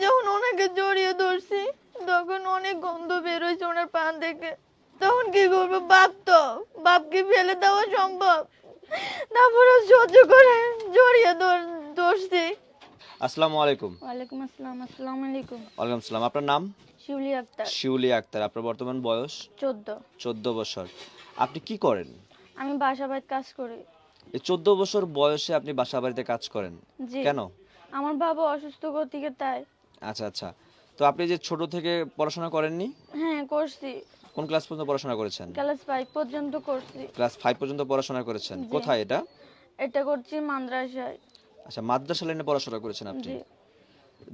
যখন ওনাকে জড়িয়ে ধরছি তখন অনেক গন্ধ বেরোইছে ওনার পান থেকে তখন কি করব? বাপ তো বাপকে ফেলে দেওয়া সম্ভব। তারপরে সহ্য করে জড়িয়ে ধর- ধরছি। আসসালামু আলাইকুম। ওয়ালাইকুম আসসালাম আসসালামু আলাইকুম। ওয়ালাইকুম সালাম আপনার নাম? শিউলি আক্তার। শিউলি আক্তার আপনার বর্তমান বয়স? চোদ্দ। চোদ্দ বছর। আপনি কি করেন? আমি বাসা বাড়িতে কাজ করি। এই চোদ্দ বছর বয়সে আপনি বাসা বাড়িতে কাজ করেন? জি। কেন? আমার বাবা অসুস্থ গতিকে তাই আচ্ছা আচ্ছা। তো আপনি যে ছোট থেকে পড়াশোনা করেননি? হ্যাঁ করছি। কোন ক্লাস পর্যন্ত পড়াশোনা করেছেন? ক্লাস 5 পর্যন্ত করছি। ক্লাস 5 পর্যন্ত পড়াশোনা করেছেন। কোথায় এটা? এটা করছি মাদ্রাসায়। আচ্ছা মাদ্রাসা লাইনে পড়াশোনা করেছেন আপনি?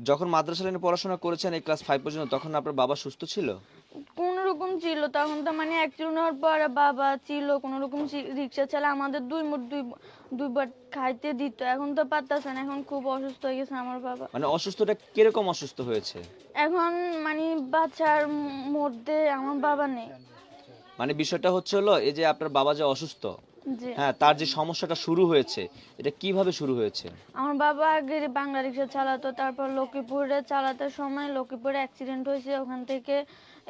যখন মাদ্রাসা লাইনে পড়াশোনা করেছেন এই ক্লাস 5 পর্যন্ত তখন আপনার বাবা সুস্থ ছিল? রকম ছিল তখন তো মানে হওয়ার পরে বাবা ছিল কোনো রকম রিক্সা চালা আমাদের দুই মুঠ দুই দুইবার খাইতে দিত এখন তো পারতাছে না এখন খুব অসুস্থ হয়ে গেছে আমার বাবা। মানে অসুস্থটা কীরকম অসুস্থ হয়েছে? এখন মানে বাচ্চার মধ্যে আমার বাবা নেই। মানে বিষয়টা হচ্ছে হলো এই যে আপনার বাবা যে অসুস্থ হ্যাঁ তার যে সমস্যাটা শুরু হয়েছে এটা কীভাবে শুরু হয়েছে? আমার বাবা আগে বাংলা রিক্সা চালাতো তারপর লক্ষ্মীপুরে চালাতে সময় লক্ষ্মীপুরে অ্যাক্সিডেন্ট হয়েছে ওখান থেকে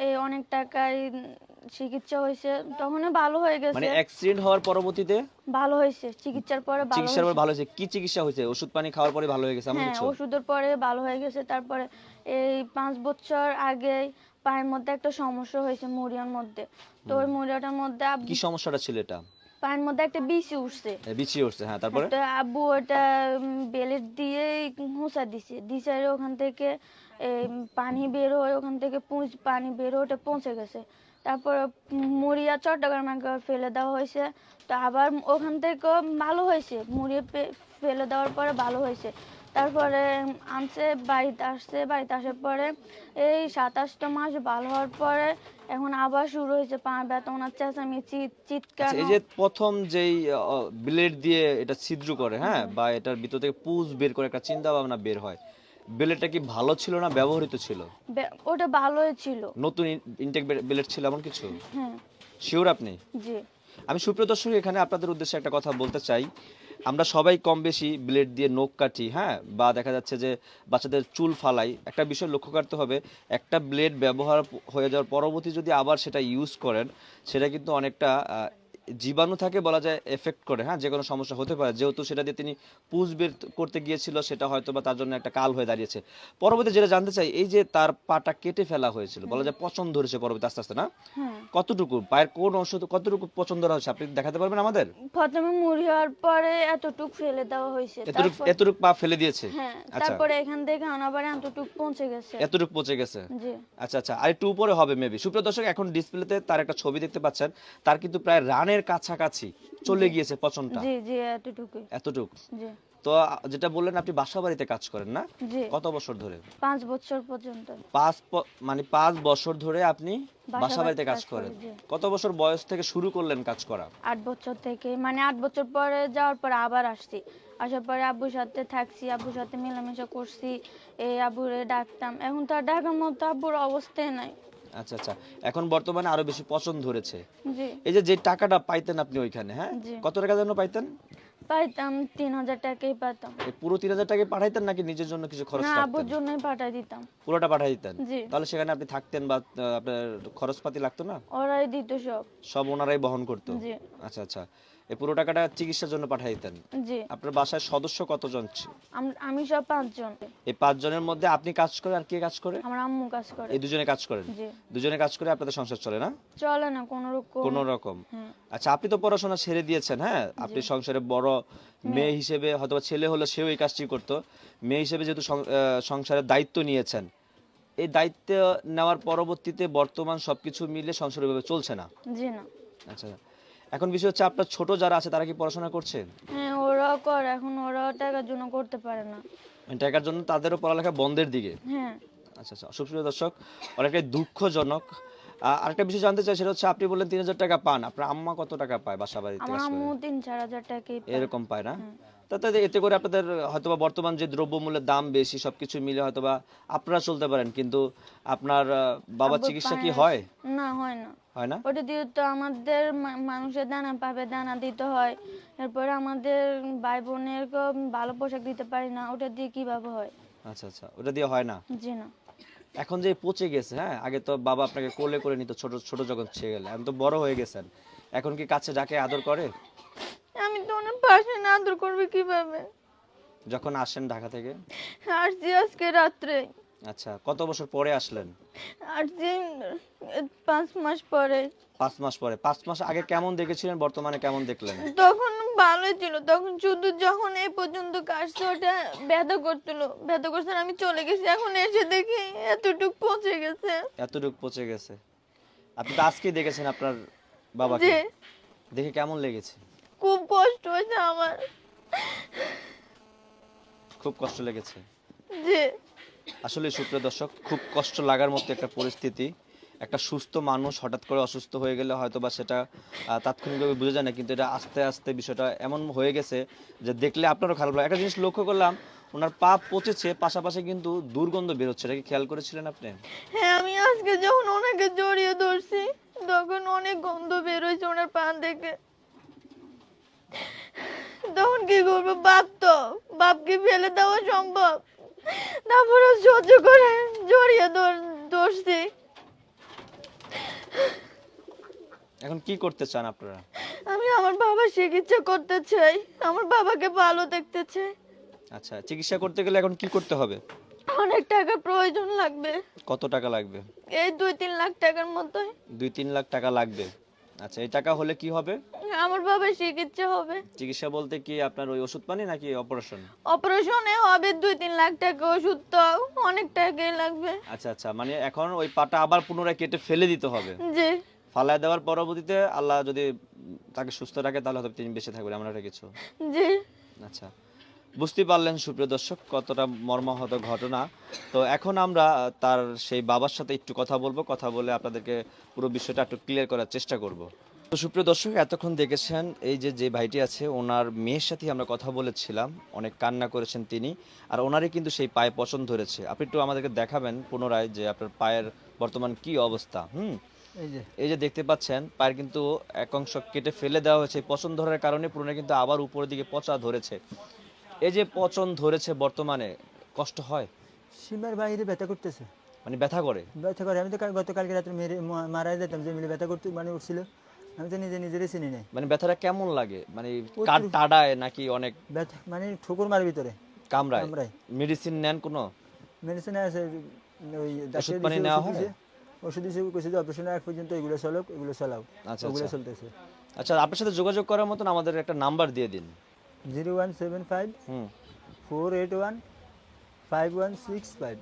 এই অনেক টাকায় চিকিৎসা হয়েছে। তখনই ভালো হয়ে গেছে। মানে অ্যাক্সিডেন্ট হওয়ার পরবর্তীতে? ভালো হয়েছে চিকিৎসার পরে ভালো চিকিৎসার পর। ভালো হয়েছে। কি চিকিৎসা হয়েছে? ওষুধ পানি খাওয়ার পরে ভালো হয়ে গেছে এমন হ্যাঁ কিছু? ওষুধের পরে ভালো হয়ে গেছে তারপরে এই পাঁচ বছর আগে পায়ের মধ্যে একটা সমস্যা হয়েছে মুড়িয়ার মধ্যে। তো ওই মুড়িয়াটার মধ্যে কি সমস্যাটা ছিল এটা? পায়ের মধ্যে একটা উঠছে। উঠছে হ্যাঁ তারপরে? আব্বু ওটা বেলেট দিয়ে দিছে। দিছে ওখান থেকে পানি বের হয়ে ওখান থেকে পুঁজ পানি বের হয়ে ওটা পৌঁছে গেছে। তারপর মুড়িয়া চট্টগ্রামে ফেলে দেওয়া হয়েছে। তো আবার ওখান থেকে ভালো হয়েছে। মুড়িয়ে ফেলে দেওয়ার পরে ভালো হয়েছে। তারপরে আনছে বাড়িতে আসছে বাড়িতে আসার পরে এই সাতাশটা মাস ভালো হওয়ার পরে এখন আবার শুরু হয়েছে পা ব্যথা ওনার চেঁচামি চিৎ চিৎকার আচ্ছা, এই যে প্রথম যেই ব্লেড দিয়ে এটা ছিদ্র করে হ্যাঁ? বা এটার ভিতর থেকে পুজ বের করে একটা চিন্তা ভাবনা বের হয়। ব্লেডটা কি ভালো ছিল না ব্যবহৃত ছিল? ওটা ভালোই ছিল। নতুন ইনটেক ব্লেড ছিল এমন কিছু? হ্যাঁ শিওর আপনি? জি। আমি সুপ্রিয় দর্শক এখানে আপনাদের উদ্দেশ্যে একটা কথা বলতে চাই। আমরা সবাই কম বেশি ব্লেড দিয়ে নখ কাটি হ্যাঁ? বা দেখা যাচ্ছে যে বাচ্চাদের চুল ফালাই। একটা বিষয় লক্ষ্য করতে হবে, একটা ব্লেড ব্যবহার হয়ে যাওয়ার পরবর্তী যদি আবার সেটা ইউজ করেন, সেটা কিন্তু অনেকটা জীবাণু থাকে বলা যায় এফেক্ট করে হ্যাঁ? যে কোনো সমস্যা হতে পারে। যেহেতু সেটা দিয়ে তিনি পুজ বের করতে গিয়েছিল সেটা হয়তো বা তার জন্য একটা কাল হয়ে দাঁড়িয়েছে। পরবর্তী যেটা জানতে চাই এই যে তার পাটা কেটে ফেলা হয়েছিল বলা যায় পছন্দ ধরেছে পরবর্তী আস্তে আস্তে না? হ্যাঁ। কতটুকু? পায়ের কোন অংশ কতটুকু পছন্দ হয়েছে? আপনি দেখাতে পারবেন আমাদের? প্রথমে মুড়ি হওয়ার পরে এতটুক ফেলে দেওয়া হয়েছে এতটুক এতটুক পা ফেলে দিয়েছে? হ্যাঁ আচ্ছা। তারপরে এখান থেকে আবার এতটুক পৌঁছে গেছে। এতটুক পচে গেছে? জি। আচ্ছা আচ্ছা। আর একটু উপরে হবে মেবি সুপ্রিয় দর্শক এখন ডিসপ্লেতে তার একটা ছবি দেখতে পাচ্ছেন। তার কিন্তু প্রায় রানের কাছাকাছি চলে গিয়েছে পচনটা। জি জি এতটুক। জি। তো যেটা বললেন আপনি বাসা বাড়িতে কাজ করেন না? কত বছর ধরে? পাঁচ বছর পর্যন্ত। পাঁচ মানে পাঁচ বছর ধরে আপনি বাসা বাড়িতে কাজ করেন। কত বছর বয়স থেকে শুরু করলেন কাজ করা? আট বছর থেকে মানে আট বছর পরে যাওয়ার পরে আবার আসছি। আসার পরে আব্বুর সাথে থাকছি আব্বুর সাথে মেলামেশা করছি এই আব্বুরে ডাকতাম। এখন তো আর ডাকার মতো আব্বুর অবস্থায় নাই। আচ্ছা আচ্ছা। এখন বর্তমানে আরও বেশি পছন্দ ধরেছে। জি। এই যে যে টাকাটা পাইতেন আপনি ওইখানে হ্যাঁ? কত টাকা যেন পাইতেন? পাইতাম তিন হাজার টাকাই পাতাম এই পুরো তিন হাজার টাকা পাঠাইতেন নাকি নিজের জন্য কিছু খরচ না রাখতেন? জন্যই পাঠাই দিতাম। পুরোটা পাঠাই দিতেন? জি। তাহলে সেখানে আপনি থাকতেন বা আপনার খরচপাতি লাগতো না? ওরাই দিত সব। সব ওনারাই বহন করতো? জি। আচ্ছা আচ্ছা। এই পুরো টাকাটা চিকিৎসার জন্য পাঠাই দিতেন। জি। আপনার বাসায় সদস্য কতজন ছিল? আমি সব পাঁচজন। এই পাঁচজনের মধ্যে আপনি কাজ করেন আর কে কাজ করে? আমার আম্মু কাজ করে। এই দুজনে কাজ করেন? জি। দুজনে কাজ করে আপনাদের সংসার চলে না? চলে না কোনো রকম। কোন রকম। হ্যাঁ আচ্ছা আপনি তো পড়াশোনা ছেড়ে দিয়েছেন হ্যাঁ? আপনি সংসারে বড় মেয়ে হিসেবে হয়তো ছেলে হলে সেও এই কাজটি করতো। মেয়ে হিসেবে যেহেতু সংসারের দায়িত্ব নিয়েছেন এই দায়িত্ব নেওয়ার পরবর্তীতে বর্তমান সবকিছু মিলে সংসার চলছে না? জি না। আচ্ছা। এখন বিষয় হচ্ছে আপনার ছোট যারা আছে তারা কি পড়াশোনা করছে? হ্যাঁ ওরাও কর এখন ওরাও টাকার জন্য করতে পারে না। টাকার জন্য তাদেরও পড়ালেখা বন্ধের দিকে? হ্যাঁ। আচ্ছা আচ্ছা সুপ্রিয় দর্শক অনেকটাই দুঃখজনক আরেকটা বিষয় জানতে চাই সেটা হচ্ছে আপনি বললেন তিন হাজার টাকা পান। আপনার আম্মা কত টাকা পায় বাসা বাড়িতে আমার আম্মু? তিন চার হাজার পায়। এরকম পায় না? তাতে এতে করে আপনাদের হয়তোবা বর্তমান যে দ্রব্যমূল্যের দাম বেশি সবকিছু মিলে হয়তোবা আপনারা চলতে পারেন কিন্তু আপনার বাবার চিকিৎসা কি হয়? না হয় না। হয় না? ওটা দিয়ে তো আমাদের মানুষের দানা পাবে দানা দিতে হয়। এরপরে আমাদের ভাই বোনের ভালো পোশাক দিতে পারি না ওটা দিয়ে কীভাবে হয়? আচ্ছা আচ্ছা। ওটা দিয়ে হয় না? জি না। এখন যে পচে গেছে হ্যাঁ? আগে তো বাবা আপনাকে কোলে করে নিত ছোট ছোট যখন ছেড়ে গেলে। এখন তো বড় হয়ে গেছেন। এখন কি কাছে ডাকে আদর করে? আমি তো ওনার পাশে না আদর করবে কীভাবে? যখন আসেন ঢাকা থেকে? আসছি আজকে রাত্রে। আচ্ছা কত বছর পরে আসলেন? আসছি পাঁচ মাস পরে। পাঁচ মাস পরে। পাঁচ মাস আগে কেমন দেখেছিলেন বর্তমানে কেমন দেখলেন? তখন ভালোই ছিল। তখন শুধু যখন এই পর্যন্ত কাশছে ওটা ব্যথা করছিল ব্যথা করছে আমি চলে গেছি। এখন এসে দেখি এতটুক পচে গেছে। এতটুকু পচে গেছে। আপনি তো আজকেই দেখেছেন আপনার বাবাকে। দেখে কেমন লেগেছে? খুব কষ্ট হয়েছে আমার। খুব কষ্ট লেগেছে। যে আসলে সুপ্রিয় দর্শক, খুব কষ্ট লাগার মতো একটা পরিস্থিতি। একটা সুস্থ মানুষ হঠাৎ করে অসুস্থ হয়ে গেলে হয়তো বা সেটা তাৎক্ষণিকভাবে বোঝা যায় না, কিন্তু এটা আস্তে আস্তে বিষয়টা এমন হয়ে গেছে যে দেখলে আপনারও খারাপ লাগে। একটা জিনিস লক্ষ্য করলাম, ওনার পা পচেছে, পাশাপাশি কিন্তু দুর্গন্ধ বেরোচ্ছে। এটা কি খেয়াল করেছিলেন আপনি? হ্যাঁ আমি আজকে যখন ওনাকে জড়িয়ে ধরছি, তখন অনেক গন্ধ বেরোয়েছে ওনার পান থেকে। তখন কি করব? বাপ তো, বাপকে ফেলে দেওয়া সম্ভব। তারপরে সহ্য করে জড়িয়ে ধর- ধরছি। এখন কি করতে চান আপনারা? আমি আমার বাবার চিকিৎসা করতে চাই। আমার বাবাকে ভালো দেখতে চাই। আচ্ছা চিকিৎসা করতে গেলে এখন কি করতে হবে? অনেক টাকা প্রয়োজন লাগবে। কত টাকা লাগবে? এই দুই তিন লাখ টাকার মতোই। দুই তিন লাখ টাকা লাগবে। আচ্ছা এই টাকা হলে কি হবে? আমার বাবার চিকিৎসা হবে। চিকিৎসা বলতে কি আপনার ওই ওষুধ পানি নাকি অপারেশন? অপারেশনে হবে দুই তিন লাখ টাকা ওষুধ তো অনেক টাকাই লাগবে। আচ্ছা আচ্ছা মানে এখন ওই পাটা আবার পুনরায় কেটে ফেলে দিতে হবে। জি। ফালায় দেওয়ার পরবর্তীতে আল্লাহ যদি তাকে সুস্থ রাখে তাহলে হয়তো তিনি বেঁচে থাকবেন এমন একটা কিছু। জি। আচ্ছা বুঝতে পারলেন সুপ্রিয় দর্শক কতটা মর্মাহত ঘটনা। তো এখন আমরা তার সেই বাবার সাথে একটু কথা বলব কথা বলে আপনাদেরকে পুরো বিষয়টা একটু ক্লিয়ার করার চেষ্টা করব। তো সুপ্রিয় দর্শক এতক্ষণ দেখেছেন এই যে যে ভাইটি আছে ওনার মেয়ের সাথে আমরা কথা বলেছিলাম। অনেক কান্না করেছেন তিনি আর ওনারই কিন্তু সেই পায়ে পছন্দ ধরেছে। আপনি একটু আমাদেরকে দেখাবেন পুনরায় যে আপনার পায়ের বর্তমান কি অবস্থা হুম? এই যে। এই যে দেখতে পাচ্ছেন পায়ের কিন্তু এক অংশ কেটে ফেলে দেওয়া হয়েছে। পচন ধরার কারণে পুরনো কিন্তু আবার উপরের দিকে পচা ধরেছে। এই যে পচন ধরেছে বর্তমানে কষ্ট হয়? সীমার বাইরে ব্যথা করতেছে। মানে ব্যথা করে? ব্যথা করে। আমি তো গতকালকে রাত্রে মারা যেতাম যে মিলে ব্যথা করতে মানে উঠছিল। আমি তো নিজে নিজেরই চিনি নাই। মানে ব্যথাটা কেমন লাগে? মানে কার টাডায় নাকি অনেক ব্যথা মানে ঠুকুর মার ভিতরে। কামড়ায়? কামড়ায়। মেডিসিন নেন কোনো? মেডিসিন আছে ওই ডাক্তার পানি নেওয়া ওষুধ হয়? ওষুধ দিছে কইছে যে অপারেশন আগ পর্যন্ত এগুলো চলক এগুলো চালাও। আচ্ছা, ওগুলো আচ্ছা। চলতেছে। আচ্ছা আপনার সাথে যোগাযোগ করার মতন আমাদের একটা নাম্বার দিয়ে দিন। Zero one seven five four eight one five one six five.